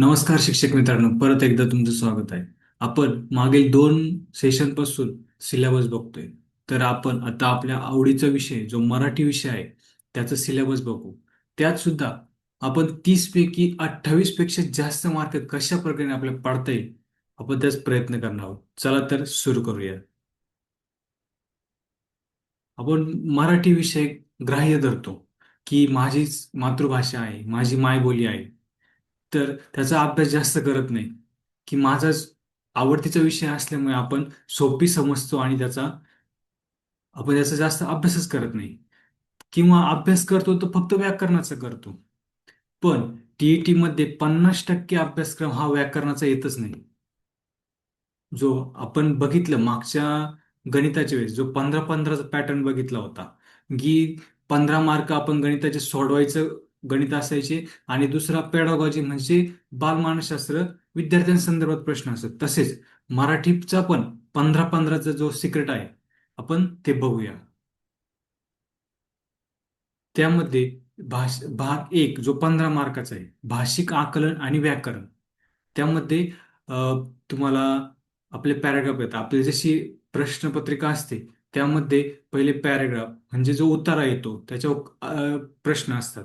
नमस्कार शिक्षक मित्रांनो परत एकदा तुमचं स्वागत आहे. आपण मागील दोन सेशनपासून सिलेबस बघतोय. तर आपण आता आपल्या आवडीचा विषय जो मराठी विषय आहे त्याचा सिलेबस बघू. त्यात सुद्धा आपण तीस पैकी अठ्ठावीसपेक्षा जास्त मार्क कशा प्रकारे आपल्याला पाडता येईल आपण त्याच प्रयत्न करणार आहोत. चला तर सुरू करूया. आपण मराठी विषय ग्राह्य धरतो की माझीच मातृभाषा आहे माझी मायबोली आहे. तर त्याचा अभ्यास जास्त करत नाही. की माझाच आवडतीचा विषय असल्यामुळे आपण सोपी समजतो आणि त्याचा आपण त्याचा जास्त अभ्यासच करत नाही. किंवा अभ्यास करतो तर फक्त व्याकरणाचा करतो. पण टीईटी मध्ये पन्नास टक्के अभ्यासक्रम हा व्याकरणाचा येतच नाही. जो आपण बघितलं मागच्या गणिताच्या वेळेस जो पंधरा पंधराचा पॅटर्न बघितला होता. की पंधरा मार्क आपण गणिताचे सोडवायचं गणित असायचे. आणि दुसरा पेडागॉजी म्हणजे बालमानसशास्त्र विद्यार्थ्यांसंदर्भात प्रश्न असत. तसेच मराठीचा पण पंधरा पंधराचा जो सिक्रेट आहे आपण ते बघूया. त्यामध्ये भाष भाग एक जो पंधरा मार्काचा आहे भाषिक आकलन आणि व्याकरण. त्यामध्ये तुम्हाला आपले पॅराग्राफ येतात. आपली जशी प्रश्नपत्रिका असते त्यामध्ये पहिले पॅराग्राफ म्हणजे जो उतारा येतो त्याच्यावर प्रश्न असतात.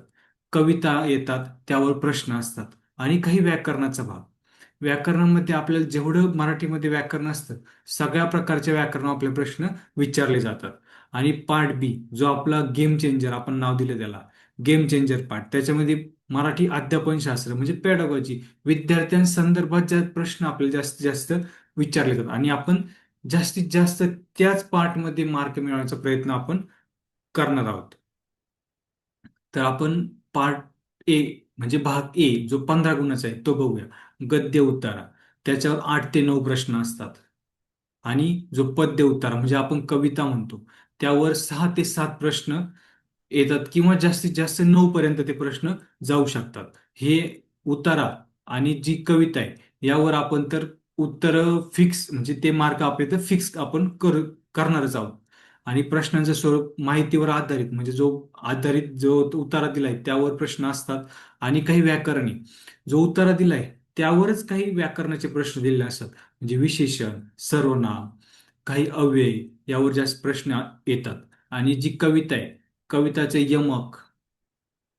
कविता येतात त्यावर प्रश्न असतात आणि काही व्याकरणाचा भाग. व्याकरणामध्ये आपल्याला जेवढं मराठीमध्ये व्याकरण असतं सगळ्या प्रकारच्या व्याकरण आपले प्रश्न विचारले जातात. आणि पार्ट बी जो आपला गेम चेंजर आपण नाव दिलं त्याला गेम चेंजर पार्ट त्याच्यामध्ये मराठी अध्यापनशास्त्र म्हणजे पेडागॉजी विद्यार्थ्यांसंदर्भात ज्या प्रश्न आपल्याला जास्तीत जास्त विचारले जातात. आणि आपण जास्तीत जास्त त्याच पार्टमध्ये मार्क मिळवण्याचा प्रयत्न आपण करणार आहोत. तर आपण पार्ट ए म्हणजे भाग ए जो पंधरा गुणाचा आहे तो बघूया. गद्य उतारा. त्याच्यावर आठ ते नऊ प्रश्न असतात. आणि जो पद्य उतारा म्हणजे आपण कविता म्हणतो त्यावर सहा ते सात प्रश्न येतात किंवा जास्तीत जास्त नऊ पर्यंत ते प्रश्न जाऊ शकतात. हे उतारा आणि जी कविता आहे यावर आपण तर उत्तर फिक्स म्हणजे ते मार्क आपले तर फिक्स आपण कर करणारच आहोत. आणि प्रश्नांचं स्वरूप माहितीवर आधारित म्हणजे जो आधारित जो उतारा दिलाय त्यावर प्रश्न असतात आणि काही व्याकरणी. जो उतारा दिलाय त्यावरच काही व्याकरणाचे प्रश्न दिलेले असतात. म्हणजे विशेषण सर्वनाम काही अव्यय यावर जास्त प्रश्न येतात. आणि जी कविता आहे कविताचे यमक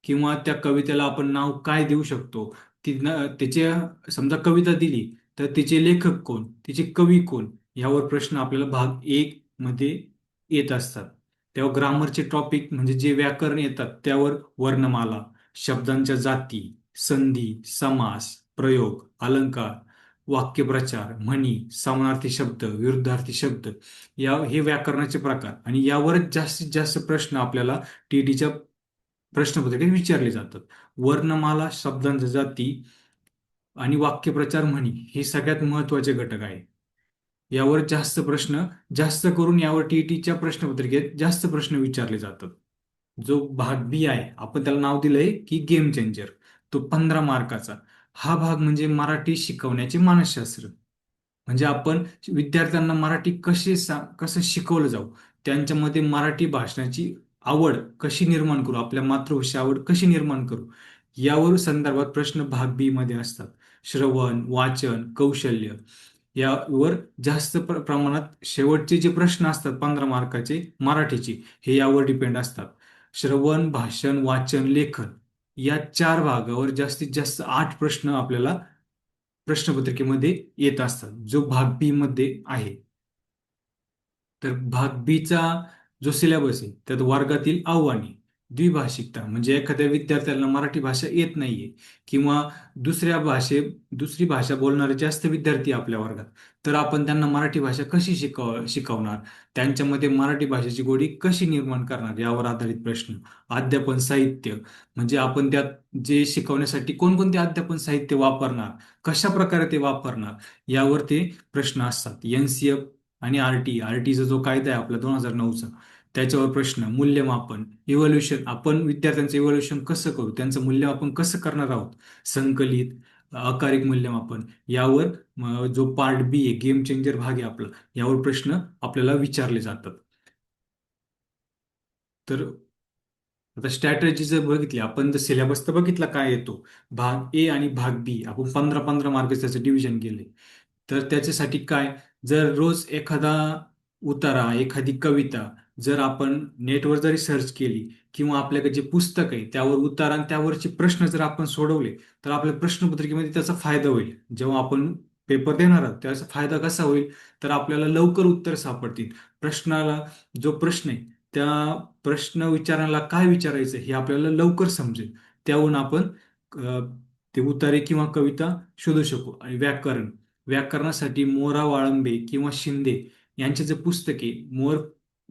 किंवा त्या कवितेला आपण नाव काय देऊ शकतो? ती न- त्याचे समजा कविता दिली तर तिचे लेखक कोण? तिचे कवी कोण? यावर प्रश्न आपल्याला भाग एक मध्ये येत असतात. तेव्हा ग्रामरचे टॉपिक म्हणजे जे व्याकरण येतात त्यावर वर्णमाला शब्दांच्या जाती संधी समास प्रयोग अलंकार वाक्यप्रचार म्हणी समानार्थी शब्द विरुद्धार्थी शब्द या हे व्याकरणाचे प्रकार. आणि यावरच जास्तीत जास्त प्रश्न आपल्याला टीटीच्या प्रश्नपत्रिकेत विचारले जातात. वर्णमाला शब्दांच्या जाती आणि वाक्यप्रचार म्हणी हे सगळ्यात महत्त्वाचे घटक आहे. यावर जास्त प्रश्न जास्त करून यावर टीईटीच्या प्रश्नपत्रिकेत जास्त प्रश्न विचारले जातात. जो भाग बी आहे आपण त्याला नाव दिलंय की गेम चेंजर तो पंधरा मार्काचा. हा भाग म्हणजे मराठी शिकवण्याचे मानसशास्त्र. म्हणजे आपण विद्यार्थ्यांना मराठी कशी कसं शिकवलं जाऊ त्यांच्यामध्ये मराठी भाषणाची आवड कशी निर्माण करू आपल्या मातृभाषा आवड कशी निर्माण करू यावर संदर्भात प्रश्न भाग बी मध्ये असतात. श्रवण वाचन कौशल्य. यावर जास्त प्र- प्रमाणात शेवटचे जे प्रश्न असतात पंधरा मार्काचे मराठीचे हे यावर डिपेंड असतात. श्रवण भाषण वाचन लेखन या चार भागावर जास्तीत जास्त आठ प्रश्न आपल्याला प्रश्नपत्रिकेमध्ये येत असतात. जो भाग बी मध्ये आहे. तर भाग बीचा जो सिलेबस आहे त्यात वर्गातील आव्हाने द्विभाषिकता. म्हणजे एखाद्या विद्यार्थ्याला मराठी भाषा येत नाहीये किंवा दुसऱ्या भाषे दुसरी भाषा बोलणारे जास्त विद्यार्थी आपल्या वर्गात तर आपण त्यांना मराठी भाषा कशी शिकव शिकवणार? त्यांच्यामध्ये मराठी भाषेची गोडी कशी निर्माण करणार यावर आधारित प्रश्न. अध्यापन साहित्य. म्हणजे आपण त्यात जे शिकवण्यासाठी कोणकोणते अध्यापन साहित्य वापरणार कशा प्रकारे ते वापरणार यावर ते प्रश्न असतात. एनसीएफ आणि आरटी आरटीचा जो कायदा आहे आपला दोन हजार नऊचा त्याच्यावर प्रश्न मूल्यमापन इव्हॉल्युशन आपण विद्यार्थ्यांचं इव्हॉल्युशन कसं करू? त्यांचं मूल्यमापन कसं करणार आहोत? संकलित अकारिक मूल्यमापन यावर जो पार्ट बी आहे गेम चेंजर भाग आहे आपला यावर प्रश्न आपल्याला विचारले जातात. तर आता स्ट्रॅटजी जर बघितली आपण जर सिलेबस तर बघितला काय येतो भाग ए आणि भाग बी आपण पंधरा पंधरा मार्क त्याचं डिव्हिजन केले तर त्याच्यासाठी काय? जर रोज एखादा उतारा एखादी कविता जर आपण नेटवर जरी सर्च केली किंवा आपल्याकडे जे पुस्तक आहे त्यावर उतार आणि त्यावरचे प्रश्न जर आपण सोडवले तर आपल्या प्रश्नपत्रिकेमध्ये त्याचा फायदा होईल. जेव्हा आपण पेपर देणार आहोत त्याचा फायदा कसा होईल? तर आपल्याला लवकर उत्तर सापडतील. प्रश्नाला जो प्रश्न आहे त्या प्रश्न विचारायला काय विचारायचं हे आपल्याला लवकर समजेल. त्याहून आपण ते उतारे किंवा कविता शोधू शकू. आणि व्याकरण व्याकरणासाठी मोरा वाळंबे किंवा शिंदे यांचे जे पुस्तक आहे मोर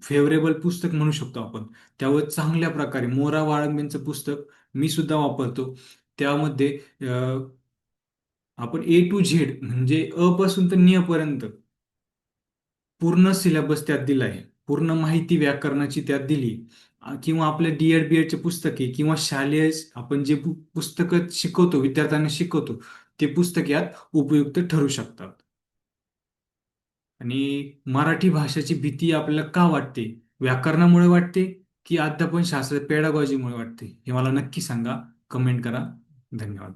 फेवरेबल पुस्तक म्हणू शकतो आपण. त्यावर चांगल्या प्रकारे मोरा वाळंबेंचं पुस्तक मी सुद्धा वापरतो. त्यामध्ये आपण ए टू झेड म्हणजे अ पासून तर नियपर्यंत पूर्ण सिलेबस त्यात दिला आहे. पूर्ण माहिती व्याकरणाची त्यात दिली किंवा आपल्या डीएड बी एडचे पुस्तके किंवा शालेय आपण जे पुस्तकं शिकवतो विद्यार्थ्यांना शिकवतो ते पुस्तक यात उपयुक्त ठरू शकतात. आणि मराठी भाषेची भीती आपल्याला का वाटते? व्याकरणामुळे वाटते की अध्यापन शास्त्र पेडागॉजीमुळे वाटते? हे मला नक्की सांगा. कमेंट करा. धन्यवाद.